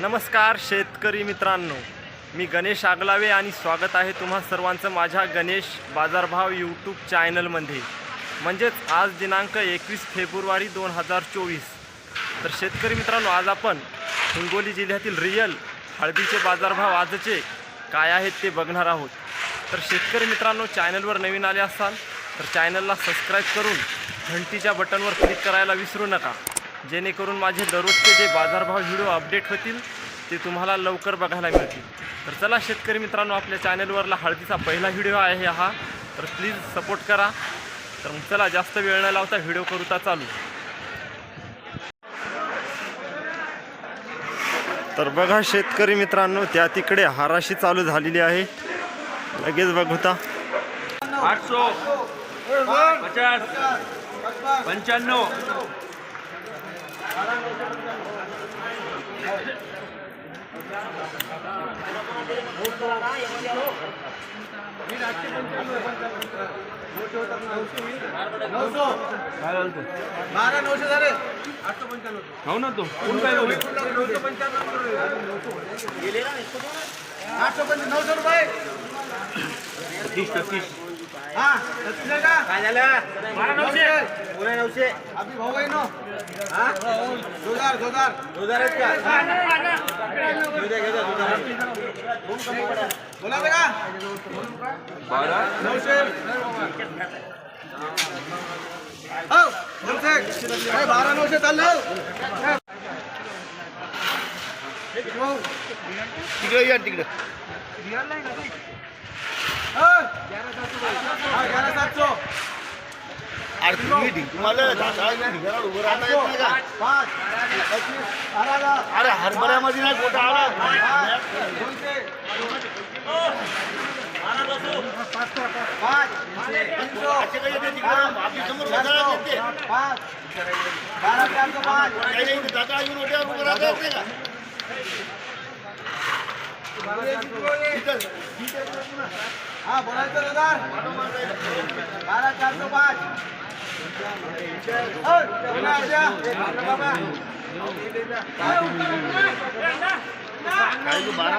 नमस्कार शेतकरी मित्रांनो. मी गणेश आगलावे आणि स्वागत आहे तुम्हा सर्वांचं माझ्या गणेश बाजारभाव यूट्यूब चॅनलमध्ये. म्हणजेच आज दिनांक एकवीस फेब्रुवारी दोन हजार चोवीस. तर शेतकरी मित्रांनो आज आपण हिंगोली जिल्ह्यातील रियल हळदीचे बाजारभाव आजचे काय आहेत ते बघणार आहोत. तर शेतकरी मित्रांनो चॅनलवर नवीन आले असाल तर चॅनलला सबस्क्राईब करून घंटीच्या बटनवर क्लिक करायला विसरू नका. जेणेकरून माझे दररोजचे जे बाजारभाव व्हिडिओ अपडेट होतील ते तुम्हाला लवकर बघायला मिळतील. तर चला शेतकरी मित्रांनो आपल्या चॅनलवरला हळदीचा पहिला व्हिडिओ आहे हा. तर प्लीज सपोर्ट करा. तर मग चला जास्त वेळ न लावता व्हिडिओ करूता चालू. तर बघा शेतकरी मित्रांनो त्या तिकडे हाराशी चालू झालेली आहे. लगेच बघता आठसो पचास पंच्याण्णव. बारा नऊशे. झाले हो ना तो कोण काय बोलले आठशे पंचवीस नऊशे. रुपये तीस तीस हा काय झालं बारा नऊशे. पुणे नऊशे हा? जोरदार जोरदार. दुधार आहेत का? घेऊ द्या, घेऊ द्या, दुधार. बोला का बारा. नऊशे हो नऊशे बारा नऊशे चाललं तिकडे या तिकडे. ग्यारा सातशो. अरे तुम्ही ढिग- तुम्हाला ढासाळ्याच्या ढिगाऱ्यावर उभं राहता येत नाही का? पाच पच्चीस बारा हजार अरे हरभऱ्यामध्ये नाही गोटा आला दोनशे पाच तीनशो असे काही येते तिकडं आपली समोर वजाळा येते. पाच बारा चारशे पाच काही नाही इथे ढासाळा घेऊन ओट्यावर उभं राहता येत नाही का? इथं- हा बोलायचं दादा बारा चारशे पाच ओय, बोला आज्या. बाबा. काय तू बारा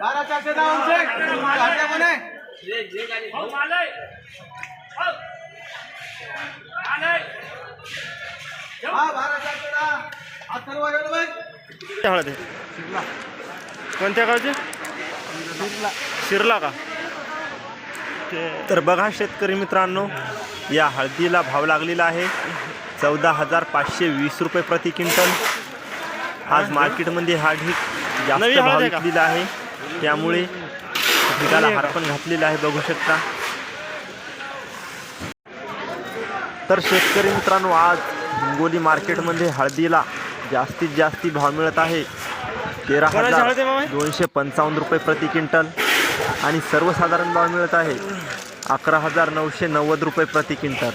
बारा चारशे दहा हा, बारा चारशे दहा अथर्व हळद कोणत्या गावचे? शिरला का? तर बघा शेतकरी मित्रांनो या हळदीला भाव लागलेला आहे. चौदा हजार पाचशे वीस रुपये प्रति क्विंटल. आज मार्केटमध्ये हा ढीक जास्त भाव विकलेला आहे. त्यामुळे ढिगाला हार पण घातलेला आहे बघू शकता. तर शेतकरी मित्रांनो आज हिंगोली मार्केटमध्ये हळदीला जास्तीत जास्ती भाव मिळत आहे. तेरा हजार दोनशे पंचावन्न रुपये प्रति क्विंटल. आणि सर्वसाधारण भाव मिळत आहे अकरा हजार नऊशे नव्वद रुपये प्रति क्विंटल.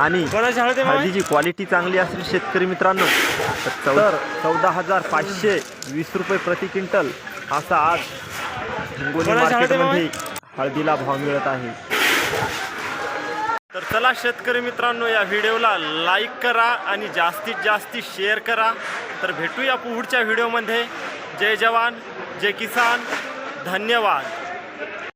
आणि हळदीची क्वालिटी चांगली असेल शेतकरी मित्रांनो तर चौदा हजार पाचशे वीस रुपये प्रति क्विंटल असा आज हिंगोली मार्केटमध्ये हळदीला भाव मिळत आहे. तर चला शेतकरी मित्रांनो या व्हिडिओला लाईक करा आणि जास्तीत जास्ती शेअर करा. तर भेटूया पुढच्या व्हिडिओमध्ये. जय जवान जय किसान. धन्यवाद.